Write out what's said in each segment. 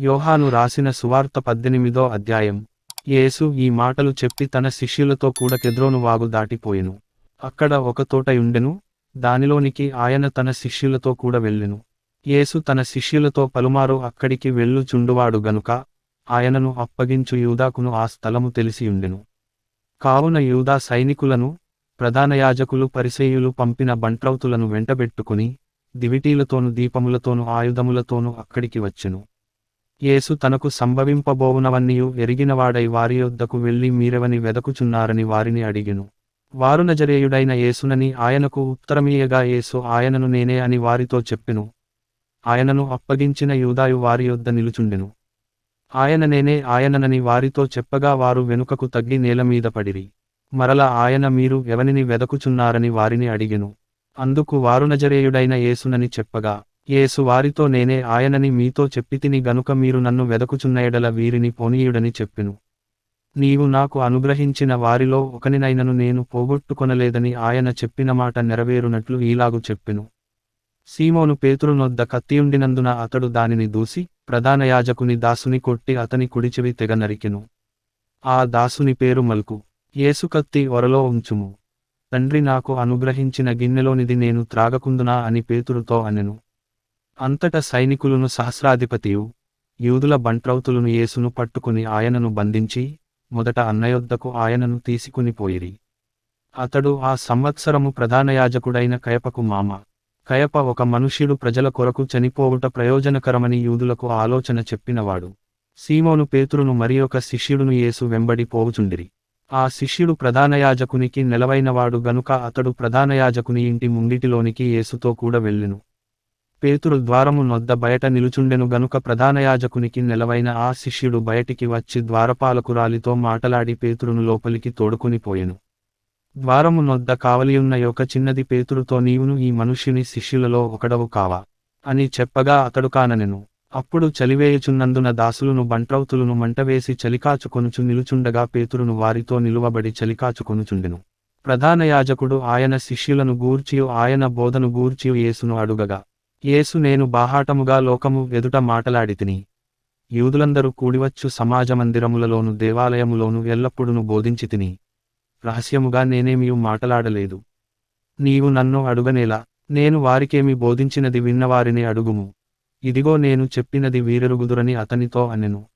యోహాను రాసిన సువార్త పద్దెనిమిదో అధ్యాయం. యేసు ఈ మాటలు చెప్పి తన శిష్యులతో కూడా కెద్రోను వాగు దాటిపోయెను. అక్కడ ఒక తోటయుండెను దానిలోనికి ఆయన తన శిష్యులతో కూడా వెళ్ళెను. యేసు తన శిష్యులతో పలుమారు అక్కడికి వెళ్ళుచుండువాడు గనుక ఆయనను అప్పగించు యూదాకును ఆ స్థలము తెలిసియుండెను కావున యూదా సైనికులను ప్రధాన యాజకులు పరిసేయులు పంపిన బంట్రౌతులను వెంటబెట్టుకుని దివిటీలతోను దీపములతోను ఆయుధములతోను అక్కడికి వచ్చెను. యేసు తనకు సంభవింపబోవునవన్నీయు ఎరిగినవాడై వారి యొద్దకు వెళ్ళి మీరెవని వెదకుచున్నారని వారిని అడిగెను. వారు నజరేయుడైన యేసునని ఆయనకు ఉత్తరమీయగా యేసు ఆయనను నేనే అని వారితో చెప్పెను. ఆయనను అప్పగించిన యూదాయు వారి యొద్ద నిలుచుండెను. ఆయన నేనే ఆయననని వారితో చెప్పగా వారు వెనుకకు తగ్గి నేలమీద పడిరి. మరల ఆయన మీరు ఎవనిని వెదకుచున్నారని వారిని అడిగెను. అందుకు వారు నజరేయుడైన యేసునని చెప్పగా యేసు వారితో నేనే ఆయనని మీతో చెప్పితిని గనుక మీరు నన్ను వెదకుచున్న ఎడల వీరిని పోనీయుడని చెప్పెను. నీవు నాకు అనుగ్రహించిన వారిలో ఒకనినైనను నేను పోగొట్టుకొనలేదని ఆయన చెప్పిన మాట నెరవేరునట్లు ఈలాగు చెప్పెను. సీమోను పేతురునొద్ద కత్తియుండినందున అతడు దానిని దూసి ప్రధాన యాజకుని దాసుని కొట్టి అతని కుడిచెవి తెగ నరికెను. ఆ దాసుని పేరు మల్కు. యేసు కత్తి ఒరలో ఉంచుము. తండ్రి నాకు అనుగ్రహించిన గిన్నెలోనిది నేను త్రాగకుందునా అని పేతురుతో అనెను. అంతట సైనికులను సహస్రాధిపతియు యూదుల బంట్రౌతులను యేసును పట్టుకుని ఆయనను బంధించి మొదట అన్నయొద్దకు ఆయనను తీసుకుని పోయిరి. అతడు ఆ సంవత్సరము ప్రధానయాజకుడైన కయపకు మామ. కయప ఒక మనుష్యుడు ప్రజల కొరకు చనిపోవుట ప్రయోజనకరమని యూదులకు ఆలోచన చెప్పినవాడు. సీమోను పేతురును మరి ఒక శిష్యుడును యేసు వెంబడి పోవుచుండిరి. ఆ శిష్యుడు ప్రధానయాజకునికి నెలవైనవాడు గనుక అతడు ప్రధానయాజకుని ఇంటి ముంగిటిలోనికి యేసుతో కూడా వెళ్ళెను. పేతురు ద్వారము నొద్ద బయట నిలుచుండెను గనుక ప్రధానయాజకునికి నెలవైన ఆ శిష్యుడు బయటికి వచ్చి ద్వారపాలకురాలితో మాటలాడి పేతురును లోపలికి తోడుకుని పోయెను. ద్వారము నొద్ద కావలియున్న యొక్క చిన్నది పేతురుతో నీవును ఈ మనుష్యుని శిష్యులలో ఒకడవు కావా? అని చెప్పగా అతడు కాననెను. అప్పుడు చలివేయుచున్నందున దాసులను బంట్రౌతులను మంటవేసి చలికాచుకొనుచు నిలుచుండగా పేతురును వారితో నిలువబడి చలికాచుకొనుచుండెను. ప్రధాన యాజకుడు ఆయన శిష్యులను గూర్చియు ఆయన బోధను గూర్చియు యేసును అడుగగా యేసు నేను బాహాటముగా లోకము ఎదుట మాటలాడితిని. యూదులందరూ కూడివచ్చు సమాజమందిరములలోను దేవాలయములోను ఎల్లప్పుడును బోధించితిని. రహస్యముగా నేనేమియు మాటలాడలేదు. నీవు నన్ను అడుగనేలా నేను వారికేమి బోధించినది విన్నవారిని అడుగుము. ఇదిగో నేను చెప్పినది వీరెరుగుదురని అతనితో అనెను.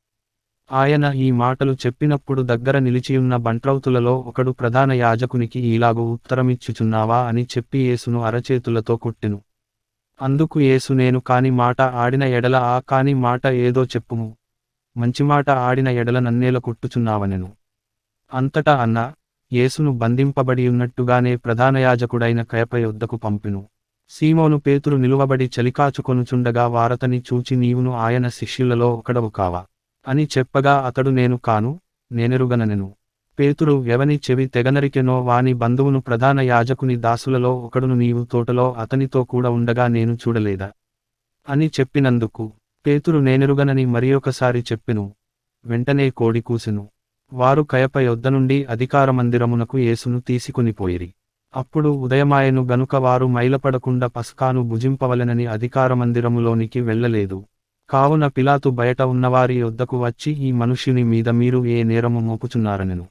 ఆయన ఈ మాటలు చెప్పినప్పుడు దగ్గర నిలిచియున్న బంట్రౌతులలో ఒకడు ప్రధాన యాజకునికి ఈలాగు ఉత్తరమిచ్చుచున్నావా అని చెప్పి యేసును అరచేతులతో కొట్టెను. అందుకు యేసు నేను కాని మాట ఆడిన ఎడల ఆ కాని మాట ఏదో చెప్పుము. మంచి మాట ఆడిన ఎడల నన్నేల కొట్టుచున్నావనెను. అంతటా అన్న యేసును బంధింపబడియున్నట్టుగానే ప్రధాన యాజకుడైన కయప యొద్దకు పంపిను. సీమోను పేతురు నిలువబడి చలికాచుకొనుచుండగా వారతని చూచి నీవును ఆయన శిష్యులలో ఒకడవు కావా? అని చెప్పగా అతడు నేను కాను నేనెరుగననెను. పేతురు ఎవని చెవి తెగనరికెనో వాని బంధువును ప్రధాన యాజకుని దాసులలో ఒకడును నీవు తోటలో అతనితో కూడా ఉండగా నేను చూడలేదా? అని చెప్పినందుకు పేతురు నేనెరుగనని మరియొకసారి చెప్పెను. వెంటనే కోడి కూసెను. వారు కయప యొద్ద నుండి అధికారమందిరమునకు యేసును తీసుకునిపోయిరి అప్పుడు ఉదయమాయను గనుక వారు మైలపడకుండా పస్కాను భుజింపవలెనని అధికారమందిరములోనికి వెళ్ళలేదు. కావున పిలాతు బయట ఉన్నవారి యొద్దకు వచ్చి ఈ మనుష్యుని మీద మీరు ఏ నేరము మోపుచున్నారనెను.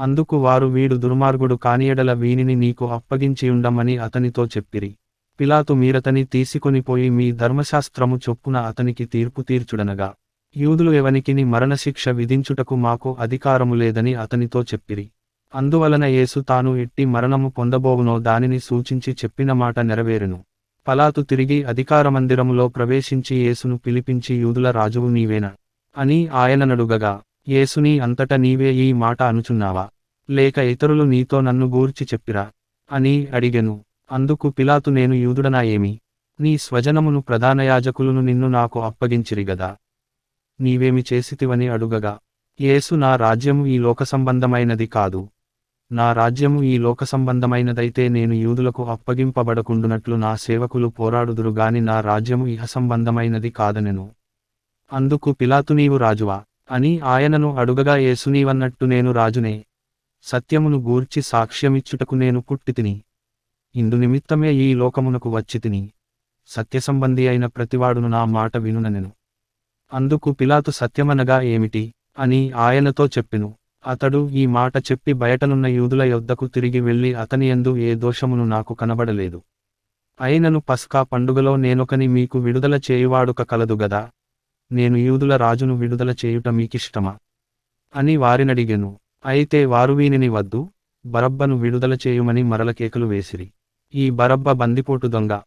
అందుకు వారు వీడు దుర్మార్గుడు కానియడల వీనిని నీకు అప్పగించియుండమని అతనితో చెప్పిరి. పిలాతు మీరతని తీసుకొనిపోయి మీ ధర్మశాస్త్రము చొప్పున అతనికి తీర్పు తీర్చుడనగా యూదులు ఎవనికిని మరణశిక్ష విధించుటకు మాకు అధికారము లేదని అతనితో చెప్పిరి. అందువలన యేసు తాను ఎట్టి మరణము పొందబోవునో దానిని సూచించి చెప్పిన మాట నెరవేరును. పలాతు తిరిగి అధికారమందిరములో ప్రవేశించి యేసును పిలిపించి యూదుల రాజువు నీవేనా? అని ఆయననడుగగా యేసుని అంతట నీవే ఈ మాట అనుచున్నావా? లేక ఇతరులు నీతో నన్ను గూర్చి చెప్పిరా? అని అడిగెను. అందుకు పిలాతు నేను యూదుడనా ఏమి నీ స్వజనమును ప్రధాన యాజకులను నిన్ను నాకు అప్పగించిరి గదా? నీవేమి చేసితివని అడుగగా. యేసు నా రాజ్యము ఈ లోక సంబంధమైనది కాదు. నా రాజ్యము ఈ లోక సంబంధమైనదైతే నేను యూదులకు అప్పగింపబడకుండునట్లు నా సేవకులు పోరాడుదురు గాని నా రాజ్యము ఇహ సంబంధమైనది కాదనెను. అందుకు పిలాతు నీవు రాజువా? అని ఆయనను అడుగగా ఏసునీవన్నట్టు నేను రాజునే. సత్యమును గూర్చి సాక్ష్యమిచ్చుటకు నేను పుట్టితిని. ఇందు నిమిత్తమే ఈ లోకమునకు వచ్చితిని. సత్యసంబంధి అయిన ప్రతివాడును నా మాట వినుననెను. అందుకు పిలాతు సత్యమనగా ఏమిటి? అని ఆయనతో చెప్పెను. అతడు ఈ మాట చెప్పి బయటనున్న యూదుల యొద్దకు తిరిగి వెళ్ళి అతనియందు ఏ దోషమును నాకు కనబడలేదు. అయినను పస్కా పండుగలో నేనొకని మీకు విడుదల చేయువాడుక కలదు గదా? నేను యూదుల రాజును విడుదల చేయుట మీకిష్టమా? అని వారినడిగెను. అయితే వారు వీనిని వద్దు బరబ్బను విడుదల చేయుమని మరల కేకలు వేసిరి. ఈ బరబ్బ బందిపోటు దొంగ.